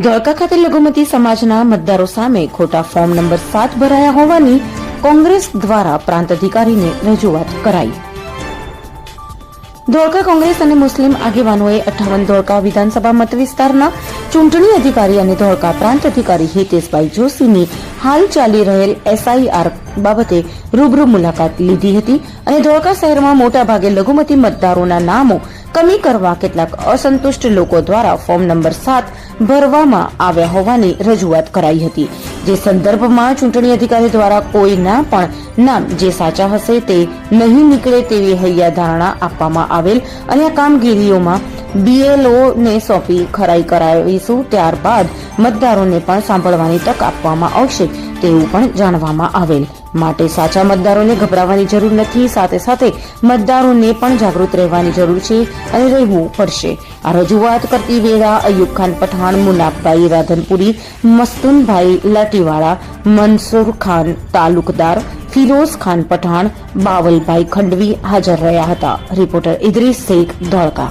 ધોળકા ખાતે લઘુમતી સમાજના મતદારો સામે ખોટા ફોર્મ નંબર સાત ભરાયા હોવાની કોંગ્રેસ દ્વારા પ્રાંત અધિકારીને રજૂઆત કરાઈ. ધોળકા કોંગ્રેસ અને મુસ્લિમ આગેવાનોએ અઠાવન ધોળકા વિધાનસભા મત વિસ્તારના ચૂંટણી અધિકારી અને ધોળકા પ્રાંત અધિકારી હિતેશભાઈ જોશીની હાલ ચાલી રહેલ એસઆઈઆર બાબતે રૂબરૂ મુલાકાત લીધી હતી અને ધોળકા શહેરમાં મોટાભાગે લઘુમતી મતદારોના નામો કમી કરવા કેટલાક અસંતુષ્ટ લોકો દ્વારા ફોર્મ નંબર સાત ભરવામાં આવ્યા હોવાની રજૂઆત કરાઈ હતી. જે સંદર્ભમાં ચૂંટણી અધિકારી દ્વારા કોઈના પણ નામ જે સાચા હશે તે નહીં નીકળે તેવી હૈયા ધારણા આપવામાં આવેલ અને આ કામગીરીઓમાં બીએલઓને સોંપી ખરાઈ કરાવીશું ત્યારબાદ મતદારોને પણ સાંભળવાની તક આપવામાં આવશે તેવું પણ જાણવામાં આવેલ. માટે સાચા મતદારોને ગભરાવાની જરૂર નથી, સાથે સાથે મતદારોને પણ જાગૃત રહેવાની જરૂર છે અને રહેવું પડશે. આ રજૂઆત કરતી વેળા અયુબ ખાન પઠાણ, મુનાફભાઈ રાધનપુરી, મસ્તુનભાઈ લાટીવાળા, મનસુર ખાન તાલુકદાર, ફિરોઝ ખાન પઠાણ, બાવલભાઈ ખંડવી હાજર રહ્યા હતા. રિપોર્ટર ઇદ્રીસ શેખ, ધોળકા.